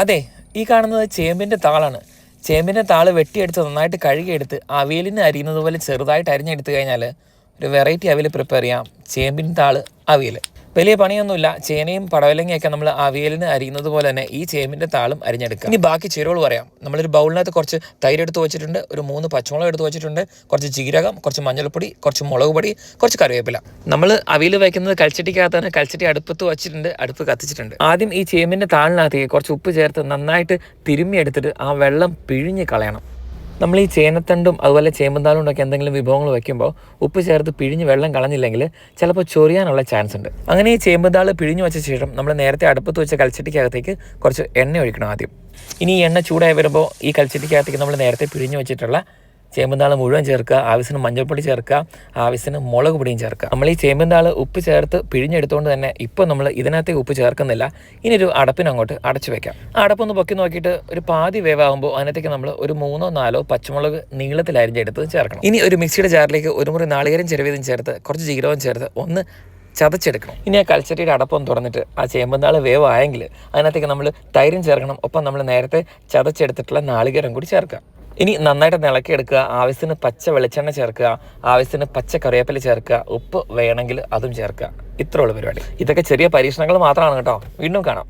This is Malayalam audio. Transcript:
അതെ ഈ കാണുന്നത് ചേമ്പിന്റെ താളാണ്. ചേമ്പിന്റെ താൾ വെട്ടിയെടുത്ത് നന്നായിട്ട് കഴുകിയെടുത്ത് അവിയലിന് അരിയുന്നത് പോലെ ചെറുതായിട്ട് അരിഞ്ഞെടുത്ത് കഴിഞ്ഞാൽ ഒരു വെറൈറ്റി അവിയൽ പ്രിപ്പയർ ചെയ്യാം. ചേമ്പിൻ താൾ അവിയൽ വലിയ പണിയൊന്നുമില്ല. ചേനയും പടവലങ്ങയൊക്കെ നമ്മൾ അവിയലിന് അരിയുന്നത് പോലെ തന്നെ ഈ ചേമ്പിന്റെ താളും അരിഞ്ഞെടുക്കുക. ഇനി ബാക്കി ചേരുവകൾ പറയാം. നമ്മളൊരു ബൗളിനകത്ത് കുറച്ച് തൈര് എടുത്ത് വെച്ചിട്ടുണ്ട്. ഒരു മൂന്ന് പച്ചമുളക് എടുത്ത് വെച്ചിട്ടുണ്ട്. കുറച്ച് ജീരകം കുറച്ച് മഞ്ഞൾപ്പൊടി കുറച്ച് മുളക് പൊടി കുറച്ച് കറിവേപ്പില. നമ്മൾ അവിയൽ വയ്ക്കുന്നത് കൽച്ചട്ടിക്കകത്ത് തന്നെ കൽച്ചട്ടി അടുപ്പത്ത് വെച്ചിട്ടുണ്ട്. അടുപ്പ് കത്തിച്ചിട്ടുണ്ട്. ആദ്യം ഈ ചേമ്പിന്റെ താളിനകത്തേക്ക് കുറച്ച് ഉപ്പ് ചേർത്ത് നന്നായിട്ട് തിരുമ്മി എടുത്തിട്ട് ആ വെള്ളം പിഴിഞ്ഞ് കളയണം. നമ്മൾ ഈ ചേനത്തണ്ടും അതുപോലെ ഒക്കെ എന്തെങ്കിലും വിഭവങ്ങൾ വയ്ക്കുമ്പോൾ ഉപ്പ് ചേർത്ത് പിഴിഞ്ഞ് വെള്ളം കളഞ്ഞില്ലെങ്കിൽ ചിലപ്പോൾ ചൊറിയാനുള്ള ചാൻസ് ഉണ്ട്. അങ്ങനെ ഈ ചേമ്പന്താൾ പിഴിഞ്ഞ് വെച്ച ശേഷം നമ്മൾ നേരത്തെ അടുപ്പത്ത് വെച്ച കൽച്ചട്ടിക്കകത്തേക്ക് കുറച്ച് എണ്ണ ഒഴിക്കണം ആദ്യം. ഇനി ഈ എണ്ണ ചൂടായി വരുമ്പോൾ ഈ കൽച്ചട്ടിക്കകത്തേക്ക് നമ്മൾ നേരത്തെ പിഴിഞ്ഞ് വെച്ചിട്ടുള്ള ചേമ്പന്താൾ മുഴുവൻ ചേർക്കുക ആവശ്യത്തിന് മഞ്ഞൾപ്പൊടി ചേർക്കുക ആവശ്യത്തിന് മുളക് പൊടിയും ചേർക്കുക. നമ്മൾ ഈ ചേമ്പന്താൾ ഉപ്പ് ചേർത്ത് പിഴിഞ്ഞെടുത്തുകൊണ്ട് തന്നെ ഇപ്പോൾ നമ്മൾ ഇതിനകത്തേക്ക് ഉപ്പ് ചേർക്കുന്നില്ല. ഇനി ഒരു അടപ്പിന് അങ്ങോട്ട് അടച്ചു വെക്കാം. അടപ്പൊന്ന് പൊക്കി നോക്കിയിട്ട് ഒരു പാതി വേവാകുമ്പോൾ അതിനകത്തേക്ക് നമ്മൾ ഒരു മൂന്നോ നാലോ പച്ചമുളക് നീളത്തിൽ അരിഞ്ഞെടുത്ത് ചേർക്കണം. ഇനി ഒരു മിക്സിയുടെ ജാറിലേക്ക് ഒരു മുറി നാളികേരം ചെറുവീതം ചേർത്ത് കുറച്ച് ജീരകവും ചേർത്ത് ഒന്ന് ചതച്ചെടുക്കണം. ഇനി ആ കൽച്ചട്ടിയുടെ അടപ്പം തുറന്നിട്ട് ആ ചേമ്പന്താൾ വേവായെങ്കിൽ അതിനകത്തേക്ക് നമ്മൾ തൈരും ചേർക്കണം. ഒപ്പം നമ്മൾ നേരത്തെ ചതച്ചെടുത്തിട്ടുള്ള നാളികേരം കൂടി ചേർക്കുക ഇനി നന്നായിട്ട് ഇളക്കിയെടുക്കുക ആവശ്യത്തിന് പച്ച വെളിച്ചെണ്ണ ചേർക്കുക ആവശ്യത്തിന് പച്ച കറിവേപ്പില ചേർക്കുക ഉപ്പ് വേണമെങ്കിൽ അതും ചേർക്കുക. ഇത്രയുള്ള പരിപാടി. ഇതൊക്കെ ചെറിയ പരീക്ഷണങ്ങൾ മാത്രമാണ് കേട്ടോ. വീണ്ടും കാണാം.